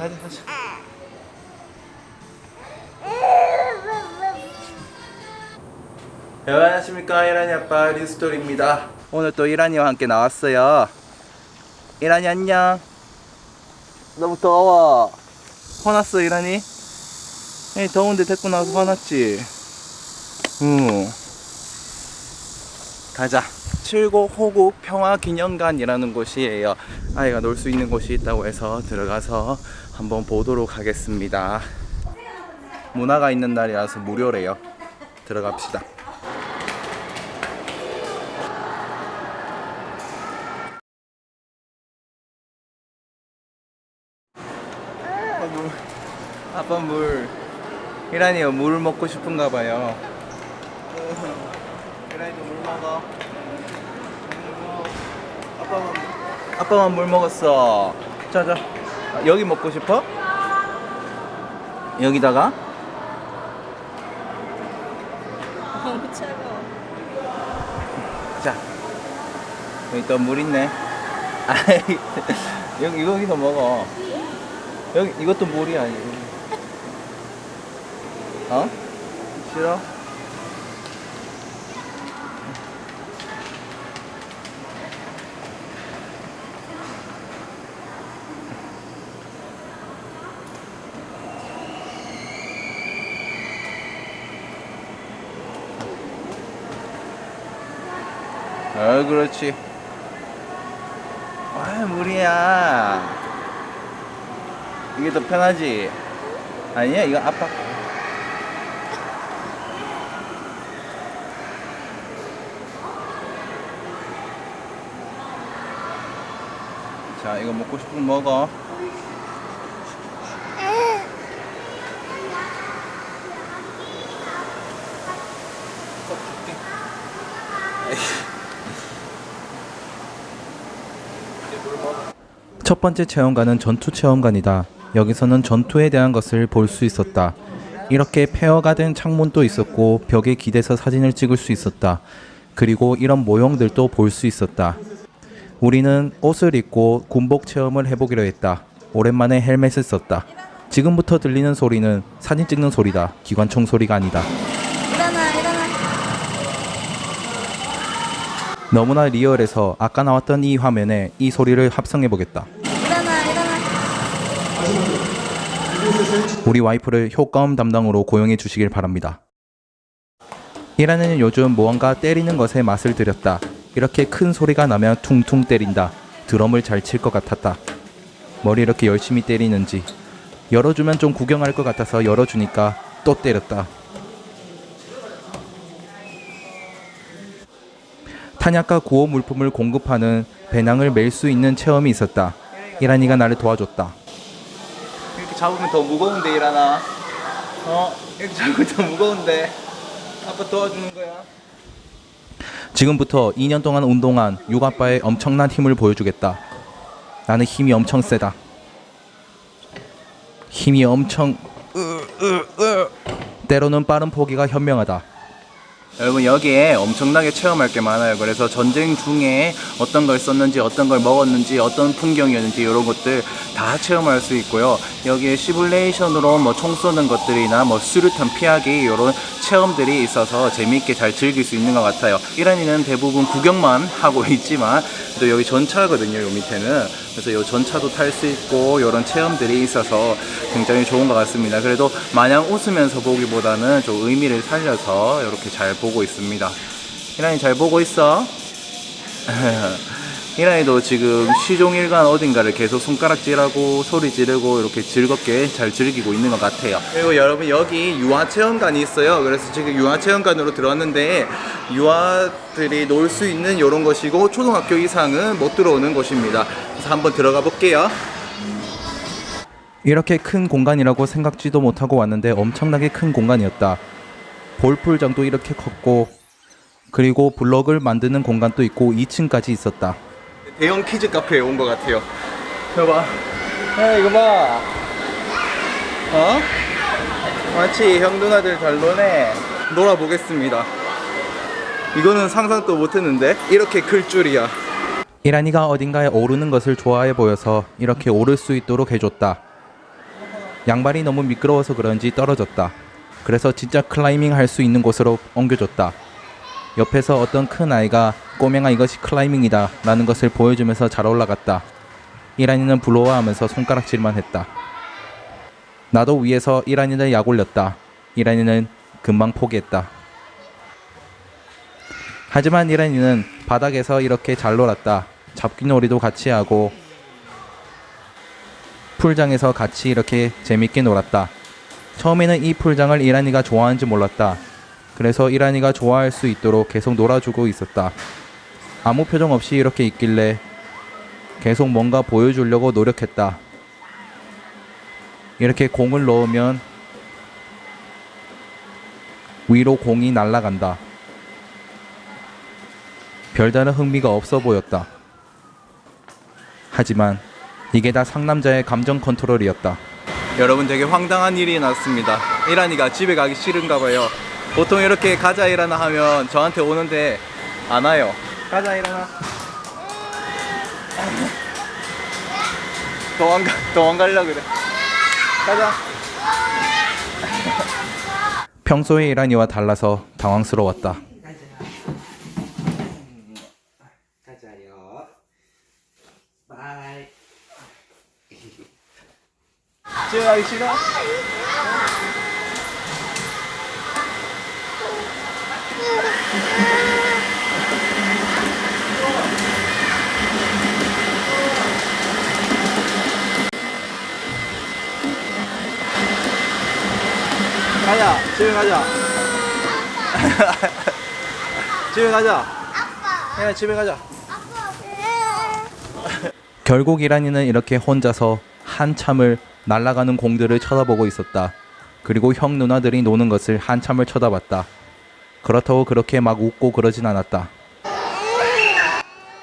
가자 가자 안녕하십니까 이란이 아빠 리스토리입니다. 오늘 또 이란이와 함께 나왔어요. 이란이 안녕. 너무 더워 화났어 이란이? 에이 더운데 데리고 나와서 화났지. 응. 가자 칠곡 호국 평화기념관이라는 곳이에요. 아이가 놀 수 있는 곳이 있다고 해서 들어가서 한번 보도록 하겠습니다. 문화가 있는 날이라서 무료래요. 들어갑시다. 아빠 물 이란이요 물 먹고 싶은가 봐요. 이란이도 물 먹어 아빠만 아빠만 물 먹었어 자자 아, 여기 먹고 싶어? 여기다가 너무 차가워. 자 여기 또 물 있네 아이 여기 여기서 먹어 여기 이것도 물이야 이거 어? 싫어? 어 그렇지. 아 물이야. 이게 더 편하지? 아니야 이거 아빠 자 이거 먹고 싶으면 먹어 첫 번째 체험관은 전투 체험관이다. 여기서는 전투에 대한 것을 볼 수 있었다. 이렇게 폐허가 된 창문도 있었고 벽에 기대서 사진을 찍을 수 있었다. 그리고 이런 모형들도 볼 수 있었다. 우리는 옷을 입고 군복 체험을 해보기로 했다. 오랜만에 헬멧을 썼다. 지금부터 들리는 소리는 사진 찍는 소리다. 기관총 소리가 아니다. 일어나, 일어나. 너무나 리얼해서 아까 나왔던 이 화면에 이 소리를 합성해 보겠다. 일어나, 일어나. 우리 와이프를 효과음 담당으로 고용해 주시길 바랍니다. 이라는 요즘 무언가 때리는 것에 맛을 들였다. 이렇게 큰 소리가 나면 퉁퉁 때린다. 드럼을 잘 칠 것 같았다. 머리 이렇게 열심히 때리는지. 열어주면 좀 구경할 것 같아서 열어주니까 또 때렸다. 탄약과 구호 물품을 공급하는 배낭을 멜 수 있는 체험이 있었다. 이란이가 나를 도와줬다. 이렇게 잡으면 더 무거운데 일하나? 어? 이렇게 잡으면 더 무거운데 아빠 도와주는 거야 지금부터 2년 동안 운동한 육아빠의 엄청난 힘을 보여주겠다 나는 힘이 엄청 세다 힘이 엄청 으, 으, 으. 때로는 빠른 포기가 현명하다 여러분 여기에 엄청나게 체험할 게 많아요. 그래서 전쟁 중에 어떤 걸 썼는지, 어떤 걸 먹었는지, 어떤 풍경이었는지 이런 것들 다 체험할 수 있고요. 여기에 시뮬레이션으로 뭐 총 쏘는 것들이나 뭐 수류탄 피하기 이런 체험들이 있어서 재미있게 잘 즐길 수 있는 것 같아요. 이란이는 대부분 구경만 하고 있지만 또 여기 전차거든요. 요 밑에는 그래서 요 전차도 탈 수 있고 이런 체험들이 있어서 굉장히 좋은 것 같습니다. 그래도 마냥 웃으면서 보기보다는 좀 의미를 살려서 이렇게 잘 보고 있습니다. 이란이 잘 보고 있어? 이란이도 지금 시종일관 어딘가를 계속 손가락질하고 소리 지르고 이렇게 즐겁게 잘 즐기고 있는 것 같아요. 그리고 여러분 여기 유아체험관이 있어요. 그래서 지금 유아체험관으로 들어왔는데 유아들이 놀 수 있는 이런 것이고 초등학교 이상은 못 들어오는 곳입니다. 그래서 한번 들어가 볼게요. 이렇게 큰 공간이라고 생각지도 못하고 왔는데 엄청나게 큰 공간이었다. 볼풀장도 이렇게 컸고 그리고 블럭을 만드는 공간도 있고 2층까지 있었다. 대형 키즈 카페에 온 것 같아요. 이거 봐. 야, 이거 봐. 어? 마치 형 누나들 잘 노네. 놀아보겠습니다. 이거는 상상도 못했는데 이렇게 클 줄이야. 이란이가 어딘가에 오르는 것을 좋아해 보여서 이렇게 오를 수 있도록 해줬다. 양발이 너무 미끄러워서 그런지 떨어졌다. 그래서 진짜 클라이밍 할 수 있는 곳으로 옮겨줬다. 옆에서 어떤 큰 아이가 꼬맹아 이것이 클라이밍이다 라는 것을 보여주면서 잘 올라갔다. 이란이는 부러워하면서 손가락질만 했다. 나도 위에서 이란이를 약 올렸다. 이란이는 금방 포기했다. 하지만 이란이는 바닥에서 이렇게 잘 놀았다. 잡기놀이도 같이 하고 풀장에서 같이 이렇게 재밌게 놀았다. 처음에는 이 풀장을 이란이가 좋아하는지 몰랐다. 그래서 이란이가 좋아할 수 있도록 계속 놀아주고 있었다. 아무 표정 없이 이렇게 있길래 계속 뭔가 보여주려고 노력했다. 이렇게 공을 넣으면 위로 공이 날아간다. 별다른 흥미가 없어 보였다. 하지만 이게 다 상남자의 감정 컨트롤이었다. 여러분 되게 황당한 일이 났습니다. 이란이가 집에 가기 싫은가 봐요. 보통 이렇게 가자 일하나 하면 저한테 오는데 안 와요. 가자 일하나. 도망가 도망가려 그래. 가자. 평소의 이란이와 달라서 당황스러웠다. 가자요. 바이. 집에 가기 싫어? 가자, 집에 가자. 집에 가자. 야, 집에 가자. 결국 이란이는 이렇게 혼자서 한참을 날아가는 공들을 쳐다보고 있었다. 그리고 형 누나들이 노는 것을 한참을 쳐다봤다. 그렇다고 그렇게 막 웃고 그러진 않았다.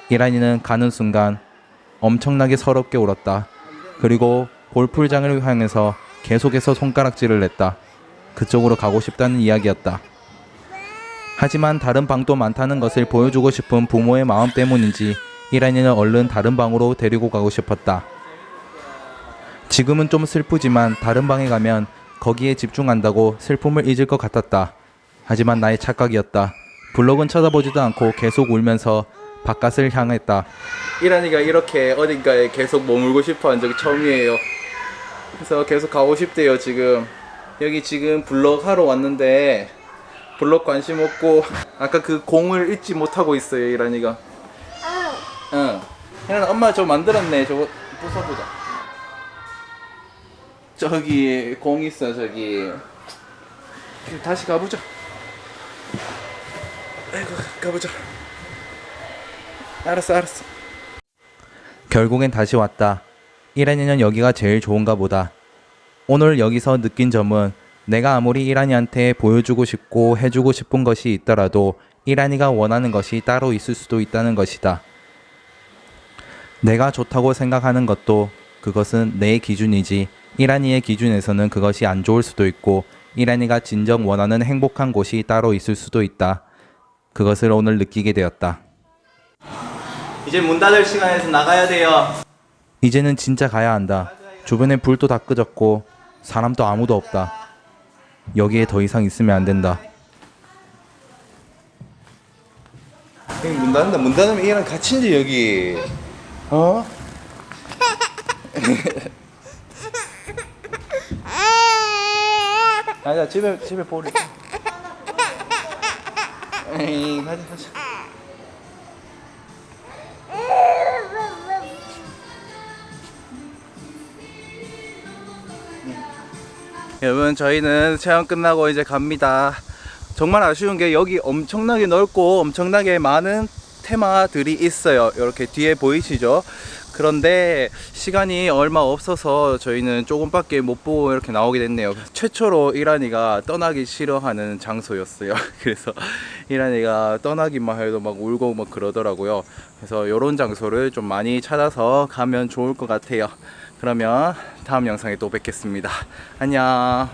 이란이는 가는 순간 엄청나게 서럽게 울었다. 그리고 골풀장을 향해서 계속해서 손가락질을 냈다. 그쪽으로 가고 싶다는 이야기였다. 하지만 다른 방도 많다는 것을 보여주고 싶은 부모의 마음 때문인지 이란이는 얼른 다른 방으로 데리고 가고 싶었다. 지금은 좀 슬프지만 다른 방에 가면 거기에 집중한다고 슬픔을 잊을 것 같았다. 하지만 나의 착각이었다. 블록은 쳐다보지도 않고 계속 울면서 바깥을 향했다. 이란이가 이렇게 어딘가에 계속 머물고 싶어 한 적이 처음이에요. 그래서 계속 가고 싶대요, 지금. 여기 지금 블록 하러 왔는데 블록 관심 없고 아까 그 공을 잊지 못하고 있어요, 이란이가. 응. 혜란아 엄마 저 만들었네. 저거 부숴보자. 저기 공 있어 저기. 다시 가보자. 아이고 가보자. 알았어 알았어. 결국엔 다시 왔다. 이란이는 여기가 제일 좋은가 보다. 오늘 여기서 느낀 점은 내가 아무리 이란이한테 보여주고 싶고 해주고 싶은 것이 있더라도 이란이가 원하는 것이 따로 있을 수도 있다는 것이다. 내가 좋다고 생각하는 것도 그것은 내 기준이지 이란이의 기준에서는 그것이 안 좋을 수도 있고 이란이가 진정 원하는 행복한 곳이 따로 있을 수도 있다. 그것을 오늘 느끼게 되었다. 이제 문 닫을 시간에서 나가야 돼요. 이제는 진짜 가야 한다. 주변에 불도 다 끄졌고 사람도 아무도 없다. 여기에 더 이상 있으면 안 된다. 문 닫는다. 문 닫으면 얘랑 갇힌지 여기. 어? 가자 집에 집에 보리. 에이 가자 가자. 여러분 저희는 체험 끝나고 이제 갑니다. 정말 아쉬운 게 여기 엄청나게 넓고 엄청나게 많은 테마들이 있어요. 이렇게 뒤에 보이시죠? 그런데 시간이 얼마 없어서 저희는 조금밖에 못 보고 이렇게 나오게 됐네요. 최초로 이란이가 떠나기 싫어하는 장소였어요. 그래서 이란이가 떠나기만 해도 막 울고 막 그러더라고요. 그래서 이런 장소를 좀 많이 찾아서 가면 좋을 것 같아요. 그러면 다음 영상에 또 뵙겠습니다. 안녕.